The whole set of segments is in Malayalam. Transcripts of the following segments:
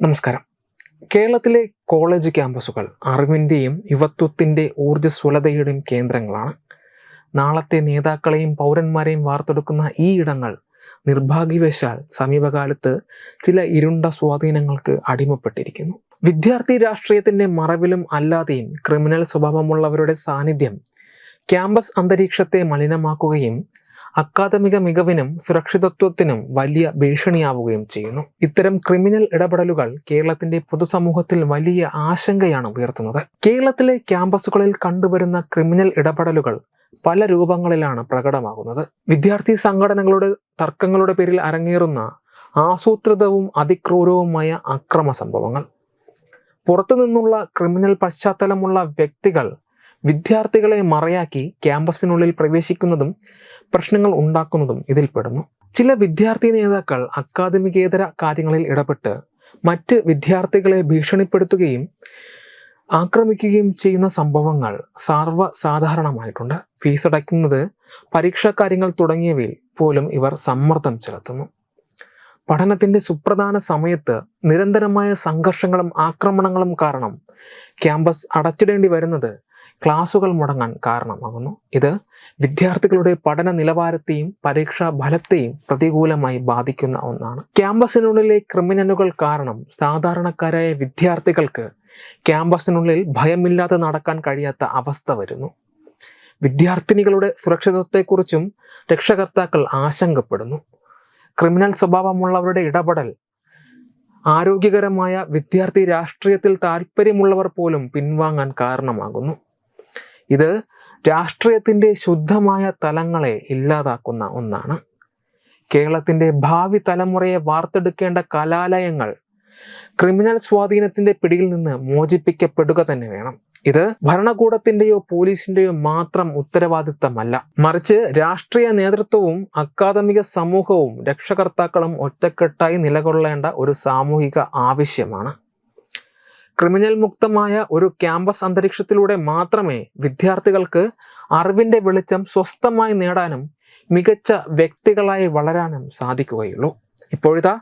നമസ്കാരം. കേരളത്തിലെ കോളേജ് ക്യാമ്പസുകൾ അറിവിന്റെയും യുവത്വത്തിന്റെ ഊർജസ്വലതയുടെയും കേന്ദ്രങ്ങളാണ്. നാളത്തെ നേതാക്കളെയും പൗരന്മാരെയും വാർത്തെടുക്കുന്ന ഈ ഇടങ്ങൾ നിർഭാഗ്യവശാൽ സമീപകാലത്ത് ചില ഇരുണ്ട സ്വാധീനങ്ങൾക്ക് അടിമപ്പെട്ടിരിക്കുന്നു. വിദ്യാർത്ഥി രാഷ്ട്രീയത്തിന്റെ മറവിലും അല്ലാതെയും ക്രിമിനൽ സ്വഭാവമുള്ളവരുടെ സാന്നിധ്യം ക്യാമ്പസ് അന്തരീക്ഷത്തെ മലിനമാക്കുകയും അക്കാദമിക മികവിനും സുരക്ഷിതത്വത്തിനും വലിയ ഭീഷണിയാവുകയും ചെയ്യുന്നു. ഇത്തരം ക്രിമിനൽ ഇടപെടലുകൾ കേരളത്തിന്റെ പൊതുസമൂഹത്തിൽ വലിയ ആശങ്കയാണ് ഉയർത്തുന്നത്. കേരളത്തിലെ ക്യാമ്പസുകളിൽ കണ്ടുവരുന്ന ക്രിമിനൽ ഇടപെടലുകൾ പല രൂപങ്ങളിലാണ് പ്രകടമാകുന്നത്. വിദ്യാർത്ഥി സംഘടനകളുടെ തർക്കങ്ങളുടെ പേരിൽ അരങ്ങേറുന്ന ആസൂത്രിതവും അതിക്രൂരവുമായ അക്രമ സംഭവങ്ങൾ. പുറത്തുനിന്നുള്ള ക്രിമിനൽ പശ്ചാത്തലമുള്ള വ്യക്തികൾ വിദ്യാർത്ഥികളെ മറയാക്കി ക്യാമ്പസിനുള്ളിൽ പ്രവേശിക്കുന്നതും പ്രശ്നങ്ങൾ ഉണ്ടാക്കുന്നതും ഇതിൽപ്പെടുന്നു ചില വിദ്യാർത്ഥി നേതാക്കൾ അക്കാദമികേതര കാര്യങ്ങളിൽ ഇടപെട്ട് മറ്റ് വിദ്യാർത്ഥികളെ ഭീഷണിപ്പെടുത്തുകയും ആക്രമിക്കുകയും ചെയ്യുന്ന സംഭവങ്ങൾ സർവസാധാരണമായിട്ടുണ്ട്. ഫീസ് അടയ്ക്കുന്നത് പരീക്ഷാ കാര്യങ്ങൾ തുടങ്ങിയവയിൽ പോലും ഇവർ സമ്മർദ്ദം ചെലുത്തുന്നു. പഠനത്തിന്റെ സുപ്രധാന സമയത്ത് നിരന്തരമായ സംഘർഷങ്ങളും ആക്രമണങ്ങളും കാരണം ക്യാമ്പസ് അടച്ചിടേണ്ടി വരുന്നത് ക്ലാസുകൾ മുടങ്ങാൻ കാരണമാകുന്നു. ഇത് വിദ്യാർത്ഥികളുടെ പഠന നിലവാരത്തെയും പരീക്ഷാ ഫലത്തെയും പ്രതികൂലമായി ബാധിക്കുന്ന ഒന്നാണ്. ക്യാമ്പസിനുള്ളിലെ ക്രിമിനലുകൾ കാരണം സാധാരണക്കാരായ വിദ്യാർത്ഥികൾക്ക് ക്യാമ്പസിനുള്ളിൽ ഭയമില്ലാതെ നടക്കാൻ കഴിയാത്ത അവസ്ഥ വരുന്നു. വിദ്യാർത്ഥിനികളുടെ സുരക്ഷിതത്വത്തെക്കുറിച്ചും രക്ഷകർത്താക്കൾ ആശങ്കപ്പെടുന്നു. ക്രിമിനൽ സ്വഭാവമുള്ളവരുടെ ഇടപെടൽ ആരോഗ്യകരമായ വിദ്യാർത്ഥി രാഷ്ട്രീയത്തിൽ താല്പര്യമുള്ളവർ പോലും പിൻവാങ്ങാൻ കാരണമാകുന്നു. ഇത് രാഷ്ട്രീയത്തിന്റെ ശുദ്ധമായ തലങ്ങളെ ഇല്ലാതാക്കുന്ന ഒന്നാണ്. കേരളത്തിന്റെ ഭാവി തലമുറയെ വാർത്തെടുക്കേണ്ട കലാലയങ്ങൾ ക്രിമിനൽ സ്വാധീനത്തിന്റെ പിടിയിൽ നിന്ന് മോചിപ്പിക്കപ്പെടുക തന്നെ വേണം. ഇത് ഭരണകൂടത്തിന്റെയോ പോലീസിന്റെയോ മാത്രം ഉത്തരവാദിത്തമല്ല. മറിച്ച് രാഷ്ട്രീയ നേതൃത്വവും അക്കാദമിക സമൂഹവും രക്ഷകർത്താക്കളും ഒറ്റക്കെട്ടായി നിലകൊള്ളേണ്ട ഒരു സാമൂഹിക ആവശ്യമാണ്. ക്രിമിനൽ മുക്തമായ ഒരു ക്യാമ്പസ് അന്തരീക്ഷത്തിലൂടെ മാത്രമേ വിദ്യാർത്ഥികൾക്ക് അറിവിന്റെ വെളിച്ചം സ്വസ്ഥമായി നേടാനും മികച്ച വ്യക്തികളായി വളരാനും സാധിക്കുകയുള്ളൂ. ഇപ്പോഴിതാ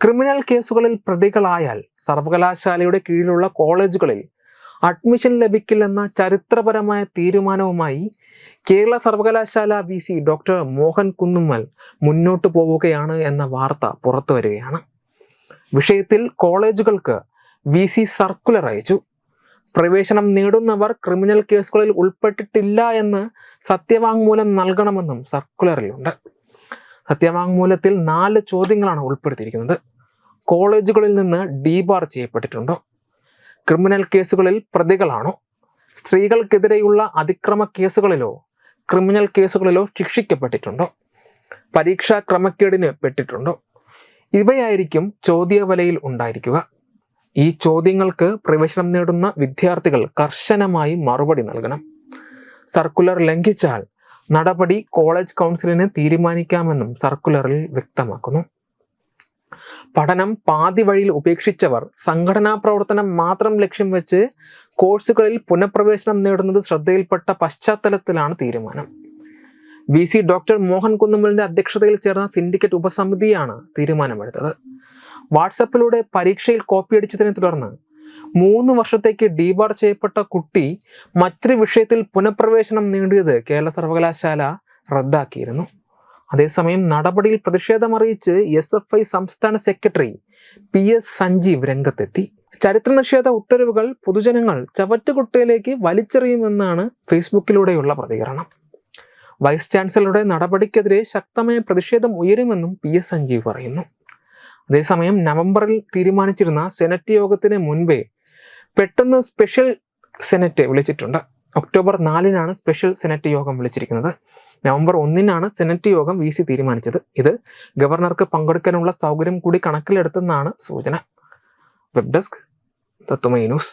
ക്രിമിനൽ കേസുകളിൽ പ്രതികളായാൽ സർവകലാശാലയുടെ കീഴിലുള്ള കോളേജുകളിൽ അഡ്മിഷൻ ലഭിക്കില്ലെന്ന ചരിത്രപരമായ തീരുമാനവുമായി കേരള സർവകലാശാല V C doctor Mohan Kunnummal മുന്നോട്ടു പോവുകയാണ് എന്ന വാർത്ത പുറത്തു വരികയാണ് വിഷയത്തിൽ കോളേജുകൾക്ക് വി സി സർക്കുലർ അയച്ചു. പ്രവേശനം നേടുന്നവർ ക്രിമിനൽ കേസുകളിൽ ഉൾപ്പെട്ടിട്ടില്ല എന്ന് സത്യവാങ്മൂലം നൽകണമെന്നും സർക്കുലറിലുണ്ട്. സത്യവാങ്മൂലത്തിൽ നാല് ചോദ്യങ്ങളാണ് ഉൾപ്പെടുത്തിയിരിക്കുന്നത്. കോളേജുകളിൽ നിന്ന് ഡീബാർ ചെയ്യപ്പെട്ടിട്ടുണ്ടോ? ക്രിമിനൽ കേസുകളിൽ പ്രതികളാണോ? സ്ത്രീകൾക്കെതിരെയുള്ള അതിക്രമ കേസുകളിലോ ക്രിമിനൽ കേസുകളിലോ ശിക്ഷിക്കപ്പെട്ടിട്ടുണ്ടോ? പരീക്ഷാ ക്രമക്കേടിന് പെട്ടിട്ടുണ്ടോ? ഇവയായിരിക്കും ചോദ്യവലയിൽ ഉണ്ടായിരിക്കുക. ഈ ചോദ്യങ്ങൾക്ക് പ്രവേശനം നേടുന്ന വിദ്യാർത്ഥികൾ കർശനമായി മറുപടി നൽകണം. സർക്കുലർ ലംഘിച്ചാൽ നടപടി കോളേജ് കൗൺസിലിന് തീരുമാനിക്കാമെന്നും സർക്കുലറിൽ വ്യക്തമാക്കുന്നു. പഠനം പാതി വഴിയിൽ ഉപേക്ഷിച്ചവർ സംഘടനാ പ്രവർത്തനം മാത്രം ലക്ഷ്യം വെച്ച് കോഴ്സുകളിൽ പുനഃപ്രവേശനം നേടുന്നത് ശ്രദ്ധയിൽപ്പെട്ട പശ്ചാത്തലത്തിലാണ് തീരുമാനം. വി. സി. ഡോക്ടർ മോഹൻ കുന്നുമ്മലിന്റെ അധ്യക്ഷതയിൽ ചേർന്ന സിൻഡിക്കേറ്റ് ഉപസമിതിയാണ് തീരുമാനമെടുത്തത്. വാട്സപ്പിലൂടെ പരീക്ഷയിൽ കോപ്പി അടിച്ചതിനെ തുടർന്ന് മൂന്ന് വർഷത്തേക്ക് ഡീബാർ ചെയ്യപ്പെട്ട കുട്ടി മറ്റൊരു വിഷയത്തിൽ പുനഃപ്രവേശനം നേടിയത് കേരള സർവകലാശാല റദ്ദാക്കിയിരുന്നു. അതേസമയം നടപടിയിൽ പ്രതിഷേധമറിയിച്ച് എസ് എഫ് ഐ സംസ്ഥാന സെക്രട്ടറി പി എസ് സഞ്ജീവ് രംഗത്തെത്തി. ചരിത്ര നിഷേധ ഉത്തരവുകൾ പൊതുജനങ്ങൾ ചവറ്റുകുട്ടയിലേക്ക് വലിച്ചെറിയുമെന്നാണ് ഫേസ്ബുക്കിലൂടെയുള്ള പ്രതികരണം. വൈസ് ചാൻസലറുടെ നടപടിക്കെതിരെ ശക്തമായ പ്രതിഷേധം ഉയരുമെന്നും പി എസ് സഞ്ജീവ് പറയുന്നു. അതേസമയം നവംബറിൽ തീരുമാനിച്ചിരുന്ന സെനറ്റ് യോഗത്തിന് മുൻപേ പെട്ടെന്ന് സ്പെഷ്യൽ സെനറ്റ് വിളിച്ചിട്ടുണ്ട്. ഒക്ടോബർ നാലിനാണ് സ്പെഷ്യൽ സെനറ്റ് യോഗം വിളിച്ചിരിക്കുന്നത്. നവംബർ ഒന്നിനാണ് സെനറ്റ് യോഗം വി സി തീരുമാനിച്ചത്. ഇത് ഗവർണർക്ക് പങ്കെടുക്കാനുള്ള സൗകര്യം കൂടി കണക്കിലെടുത്തെന്നാണ് സൂചന. Web desk Tatwamayi news.